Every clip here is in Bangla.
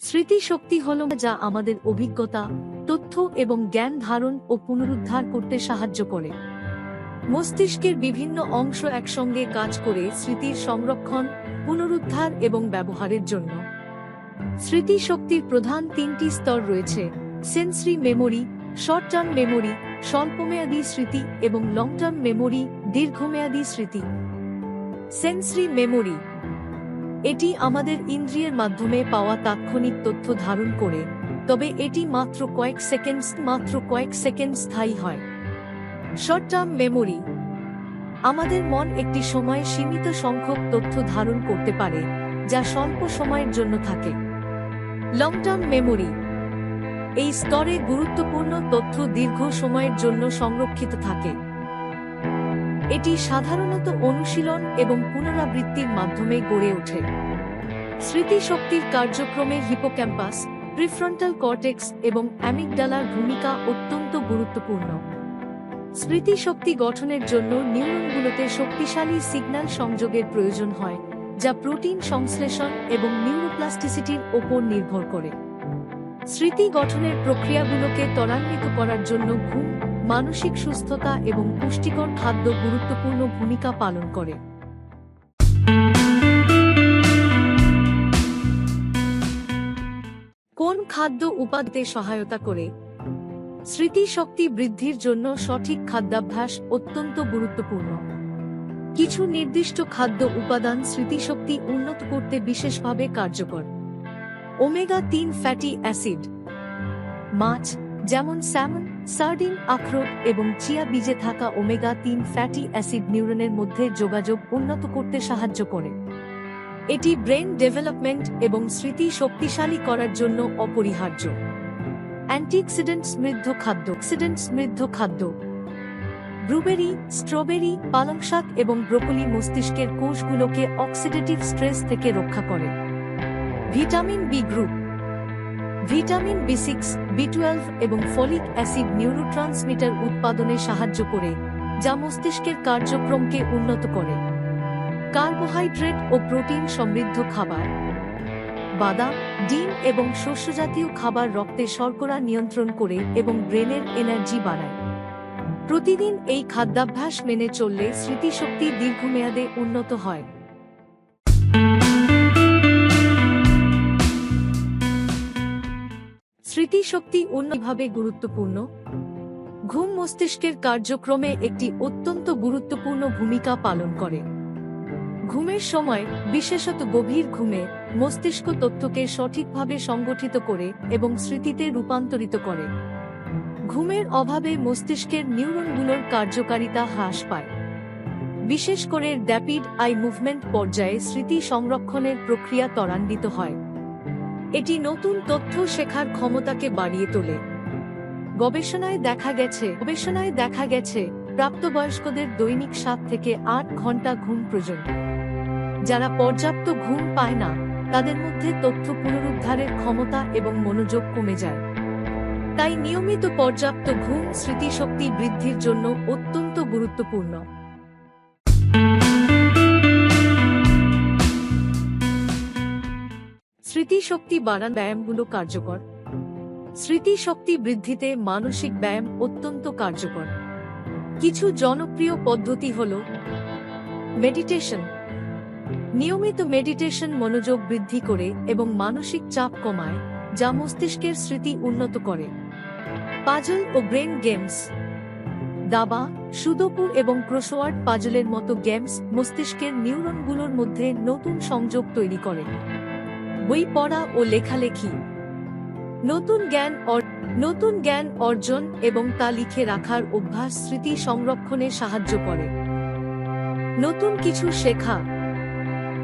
স্মৃতিশক্তি হল যা আমাদের অভিজ্ঞতা, তথ্য এবং জ্ঞান ধারণ ও পুনরুদ্ধার করতে সাহায্য করে। মস্তিষ্কের বিভিন্ন অংশ একসঙ্গে কাজ করে স্মৃতির সংরক্ষণ, পুনরুদ্ধার এবং ব্যবহারের জন্য। স্মৃতিশক্তির প্রধান তিনটি স্তর রয়েছে sensory memory short term memory স্বল্পমেয়াদী স্মৃতি এবং লং টার্ম মেমোরি দীর্ঘমেয়াদী স্মৃতি। সেন্সরি মেমোরি এটি আমাদের ইন্দ্রিয়ের মাধ্যমে পাওয়া তাৎক্ষণিক তথ্য ধারণ করে, তবে এটি মাত্র কয়েক সেকেন্ডস, মাত্র কয়েক সেকেন্ড স্থায়ী হয়। শর্ট টার্ম মেমোরি আমাদের মন একটি সময়ে সীমিত সংখ্যক তথ্য ধারণ করতে পারে, যা স্বল্প সময়ের জন্য থাকে। লং টার্ম মেমোরি এই স্তরে গুরুত্বপূর্ণ তথ্য দীর্ঘ সময়ের জন্য সংরক্ষিত থাকে। এটি সাধারণত অনুশীলন এবং পুনরাবৃত্তির মাধ্যমে গড়ে ওঠে। স্মৃতিশক্তির কার্যক্রমে হিপোক্যাম্পাস, প্রিফ্রন্টাল কর্টেক্স এবং অ্যামিগডালার ভূমিকা অত্যন্ত গুরুত্বপূর্ণ। স্মৃতিশক্তি গঠনের জন্য নিউরনগুলোতে শক্তিশালী সিগন্যাল সংযোগের প্রয়োজন হয়, যা প্রোটিন সংশ্লেষণ এবং নিউরোপ্লাস্টিসিটির ওপর নির্ভর করে। স্মৃতি গঠনের প্রক্রিয়াগুলোকে ত্বরান্বিত করার জন্য ঘুম, মানসিক সুস্থতা এবং পুষ্টিকর খাদ্য গুরুত্বপূর্ণ ভূমিকা পালন করে। কোন খাদ্য উপাদতে সহায়তা করে? স্মৃতিশক্তি বৃদ্ধির জন্য সঠিক খাদ্যাভ্যাস অত্যন্ত গুরুত্বপূর্ণ। কিছু নির্দিষ্ট খাদ্য উপাদান স্মৃতিশক্তি উন্নত করতে বিশেষভাবে কার্যকর। ওমেগা তিন ফ্যাটি অ্যাসিড। মাছ, যেমন স্যামন সার্ডিন, আখরোট এবং চিয়া বীজে থাকা ওমেগা তিন ফ্যাটি অ্যাসিড নিউরনের মধ্যে যোগাযোগ উন্নত করতে সাহায্য করে। এটি ব্রেন ডেভেলপমেন্ট এবং স্মৃতি শক্তিশালী করার জন্য অপরিহার্য। অ্যান্টিঅক্সিডেন্ট সমৃদ্ধ খাদ্য। অক্সিডেন্ট সমৃদ্ধ খাদ্য। ব্লুবেরি, স্ট্রবেরি পালং শাক এবং ব্রোকলি মস্তিষ্কের কোষগুলোকে অক্সিডেটিভ স্ট্রেস থেকে রক্ষা করে। Vitamin B group. Vitamin B six, B twelve এবং ফলিক অ্যাসিড নিউরোট্রান্সমিটার উৎপাদনে সাহায্য করে, যা মস্তিষ্কের কার্যক্রমকে উন্নত করে। কার্বোহাইড্রেট ও প্রোটিন সমৃদ্ধ খাবার। বাদাম, ডিম এবং শস্যজাতীয় খাবার রক্তে শর্করা নিয়ন্ত্রণ করে এবং ব্রেনের এনার্জি বাড়ায়। প্রতিদিন এই খাদ্যাভ্যাস মেনে চললে স্মৃতিশক্তি দীর্ঘমেয়াদে উন্নত হয়। স্মৃতিশক্তি অন্যভাবে গুরুত্বপূর্ণ। ঘুম মস্তিষ্কের কার্যক্রমে একটি অত্যন্ত গুরুত্বপূর্ণ ভূমিকা পালন করে। ঘুমের সময়, বিশেষত গভীর ঘুমে, মস্তিষ্ক তথ্যকে সঠিকভাবে সংগঠিত করে এবং স্মৃতিতে রূপান্তরিত করে। ঘুমের অভাবে মস্তিষ্কের নিউরনগুলোর কার্যকারিতা হ্রাস পায়। বিশেষ করে র্যাপিড আই মুভমেন্ট পর্যায়ে স্মৃতি সংরক্ষণের প্রক্রিয়া ত্বরান্বিত হয়। এটি নতুন তথ্য শেখার ক্ষমতাকে বাড়িয়ে তোলে। গবেষণায় দেখা গেছে, গবেষণায় দেখা গেছে, প্রাপ্তবয়স্কদের দৈনিক সাত থেকে আট ঘণ্টা ঘুম প্রয়োজন। যারা পর্যাপ্ত ঘুম পায় না, তাদের মধ্যে তথ্য পুনরুদ্ধারের ক্ষমতা এবং মনোযোগ কমে যায়। তাই নিয়মিত পর্যাপ্ত ঘুম স্মৃতিশক্তি বৃদ্ধির জন্য অত্যন্ত গুরুত্বপূর্ণ। স্মৃতিশক্তি বাড়ান ব্যায়ামগুলো কার্যকর। স্মৃতিশক্তি বৃদ্ধিতে মানসিক ব্যায়াম অত্যন্ত কার্যকর। কিছু জনপ্রিয় পদ্ধতি হল মেডিটেশন। নিয়মিত মেডিটেশন মনোযোগ বৃদ্ধি করে এবং মানসিক চাপ কমায়, যা মস্তিষ্কের স্মৃতি উন্নত করে। পাজল ও ব্রেন গেমস। দাবা, সুদোকু এবং ক্রোসওয়ার্ড পাজলের মতো গেমস মস্তিষ্কের নিউরনগুলোর মধ্যে নতুন সংযোগ তৈরি করে। বই পড়া ও লেখালেখি। নতুন জ্ঞান নতুন জ্ঞান অর্জন এবং তা লিখে রাখার অভ্যাস স্মৃতি সংরক্ষণে সাহায্য করে। নতুন কিছু শেখা।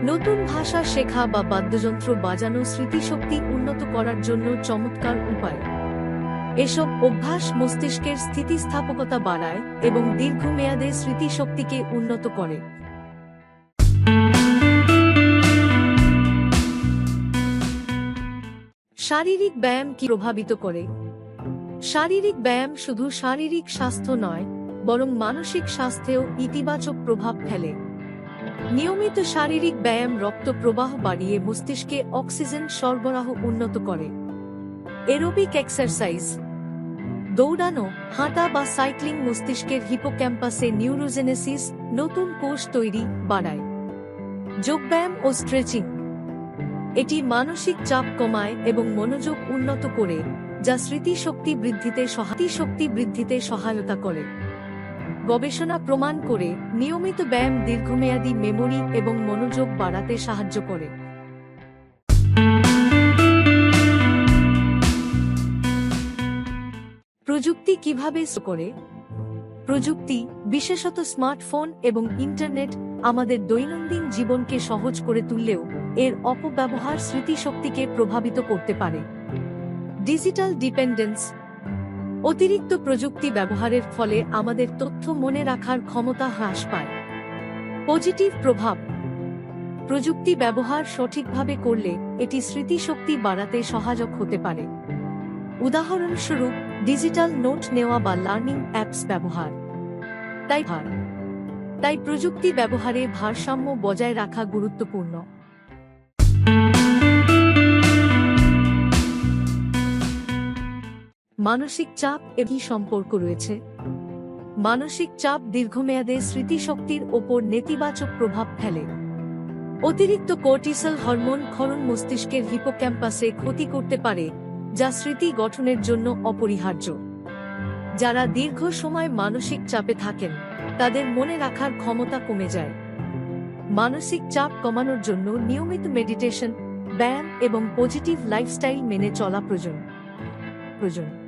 নতুন ভাষা শেখা বা বাদ্যযন্ত্র বাজানো স্মৃতিশক্তি উন্নত করার জন্য চমৎকার উপায়। এসব অভ্যাস মস্তিষ্কের স্থিতিস্থাপকতা বাড়ায় এবং দীর্ঘমেয়াদে স্মৃতিশক্তিকে উন্নত করে। শারীরিক ব্যায়াম কি প্রভাবিত করে? শারীরিক ব্যায়াম শুধু শারীরিক স্বাস্থ্য নয়, বরং মানসিক স্বাস্থ্যেও ইতিবাচক প্রভাব ফেলে। নিয়মিত শারীরিক ব্যায়াম রক্ত প্রবাহ বাড়িয়ে মস্তিষ্কে অক্সিজেন সরবরাহ উন্নত করে। Aerobic exercise. দৌড়ানো, হাঁটা বা সাইক্লিং মস্তিষ্কের হিপোক্যাম্পাসে নিউরোজেনেসিস নতুন কোষ তৈরি বাড়ায়। যোগব্যায়াম ও স্ট্রেচিং। এটি মানসিক চাপ কমায় এবং মনোযোগ উন্নত করে, যা স্মৃতিশক্তি বৃদ্ধিতে শক্তি বৃদ্ধিতে সহায়তা করে। গবেষণা প্রমাণ করে, নিয়মিত ব্যায়াম দীর্ঘমেয়াদী মেমোরি এবং মনোযোগ বাড়াতে সাহায্য করে। প্রযুক্তি কীভাবে করে? প্রযুক্তি, বিশেষত স্মার্টফোন এবং ইন্টারনেট আমাদের দৈনন্দিন জীবনকে সহজ করে তুললেও এর অপব্যবহার স্মৃতিশক্তিকে প্রভাবিত করতে পারে। ডিজিটাল ডিপেন্ডেন্স অতিরিক্ত প্রযুক্তি ব্যবহারের ফলে আমাদের তথ্য মনে রাখার ক্ষমতা হ্রাস পায়। পজিটিভ প্রভাব প্রযুক্তি ব্যবহার সঠিকভাবে করলে এটি স্মৃতিশক্তি বাড়াতে সহায়ক হতে পারে। উদাহরণস্বরূপ, ডিজিটাল নোট নেওয়া বা লার্নিং অ্যাপস ব্যবহার। তাই তাই প্রযুক্তি ব্যবহারে ভারসাম্য বজায় রাখা গুরুত্বপূর্ণ। মানসিক চাপ একই সম্পর্ক রয়েছে। মানসিক চাপ দীর্ঘমেয়াদে স্মৃতিশক্তির ওপর নেতিবাচক প্রভাব ফেলে। অতিরিক্ত কর্টিসল হরমোন ক্ষরণ মস্তিষ্কের হিপোক্যাম্পাসে ক্ষতি করতে পারে, যা স্মৃতি গঠনের জন্য অপরিহার্য। যারা দীর্ঘ সময় মানসিক চাপে থাকেন তাদের মনে রাখার ক্ষমতা কমে যায়। মানসিক চাপ কমানোর জন্য নিয়মিত মেডিটেশন ব্যায়াম এবং পজিটিভ লাইফস্টাইল মেনে চলা প্রয়োজন প্রয়োজন।